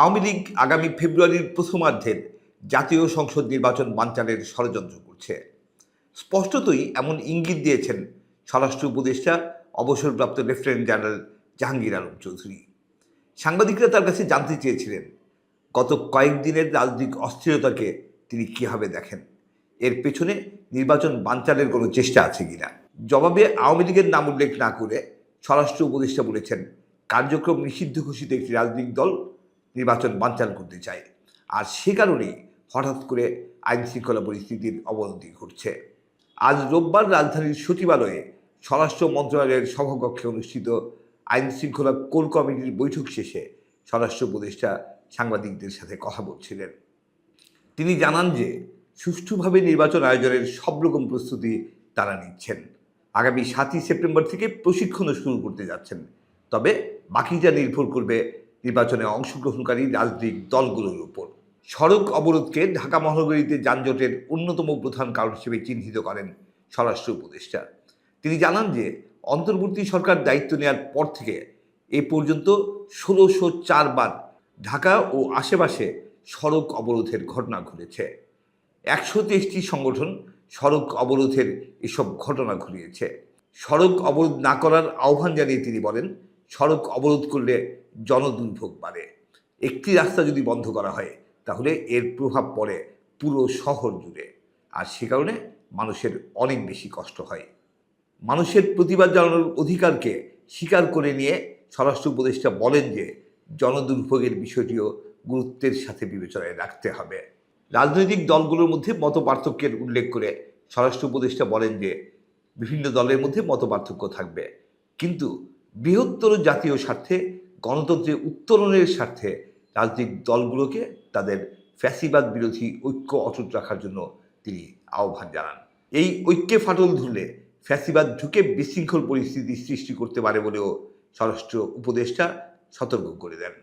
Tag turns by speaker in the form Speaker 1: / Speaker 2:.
Speaker 1: আওয়ামী লীগ আগামী ফেব্রুয়ারির প্রথমার্ধের জাতীয় সংসদ নির্বাচন বানচালের ষড়যন্ত্র করছে। স্পষ্টতই এমন ইঙ্গিত দিয়েছেন স্বরাষ্ট্র উপদেষ্টা, অবসরপ্রাপ্ত লেফটেন্যান্ট জেনারেল জাহাঙ্গীর আলম চৌধুরী। সাংবাদিকরা তার কাছে জানতে চেয়েছিলেন, গত কয়েকদিনের রাজনৈতিক অস্থিরতাকে তিনি কীভাবে দেখেন? এর পেছনে নির্বাচন বানচালের কোনো চেষ্টা আছে কিনা? জবাবে আওয়ামী লীগের নাম উল্লেখ না করে স্বরাষ্ট্র উপদেষ্টা বলেছেন, কার্যক্রম নিষিদ্ধ ঘোষিত একটি রাজনৈতিক দল নির্বাচন বানচাল করতে চায়। আর সে কারণেই হঠাৎ করে আইন শৃঙ্খলা পরিস্থিতির অবনতি ঘটছে। আজ রোববার রাজধানীর সচিবালয়ে স্বরাষ্ট্র মন্ত্রণালয়ের সভাকক্ষে অনুষ্ঠিত আইন শৃঙ্খলা কোর কমিটির বৈঠক শেষে স্বরাষ্ট্র উপদেষ্টা সাংবাদিকদের সাথে কথা বলছিলেন। তিনি জানান যে, সুষ্ঠুভাবে নির্বাচন আয়োজনের সব রকম প্রস্তুতি তারা নিচ্ছেন। আগামী সাতই সেপ্টেম্বর থেকে প্রশিক্ষণও শুরু করতে যাচ্ছেন। তবে বাকিটা নির্ভর করবে নির্বাচনে অংশগ্রহণকারী রাজনৈতিক দলগুলোর উপর। সড়ক অবরোধকে ঢাকা মহানগরীতে যানজটের অন্যতম প্রধান কারণ হিসেবে চিহ্নিত করেন স্বরাষ্ট্র উপদেষ্টা। তিনি জানান যে, অন্তর্বর্তী সরকার দায়িত্ব নেওয়ার পর থেকে এ পর্যন্ত ষোলোশো চারবার ঢাকা ও আশেপাশে সড়ক অবরোধের ঘটনা ঘটেছে। একশো তেইশটি সংগঠন সড়ক অবরোধের এসব ঘটনা ঘটিয়েছে। সড়ক অবরোধ না করার আহ্বান জানিয়ে তিনি বলেন, সড়ক অবরোধ করলে জনদুর্ভোগ বাড়ে। একটি রাস্তা যদি বন্ধ করা হয়, তাহলে এর প্রভাব পড়ে পুরো শহর জুড়ে। আর সে কারণে মানুষের অনেক বেশি কষ্ট হয়। মানুষের প্রতিবাদ জানানোর অধিকারকে স্বীকার করে নিয়ে স্বরাষ্ট্র উপদেষ্টা বলেন যে, জনদুর্ভোগের বিষয়টিও গুরুত্বের সাথে বিবেচনায় রাখতে হবে। রাজনৈতিক দলগুলোর মধ্যে মত পার্থক্যের উল্লেখ করে স্বরাষ্ট্র উপদেষ্টা বলেন যে, বিভিন্ন দলের মধ্যে মত পার্থক্য থাকবে। কিন্তু বৃহত্তর জাতীয় স্বার্থে গণতন্ত্রের উত্তরণের স্বার্থে রাজনৈতিক দলগুলোকে তাদের ফ্যাসিবাদ বিরোধী ঐক্য অটুট রাখার জন্য তিনি আহ্বান জানান। এই ঐক্যে ফাটল ধরলে ফ্যাসিবাদ ঢুকে বিশৃঙ্খল পরিস্থিতি সৃষ্টি করতে পারে বলেও স্বরাষ্ট্র উপদেষ্টা সতর্ক করে দেন।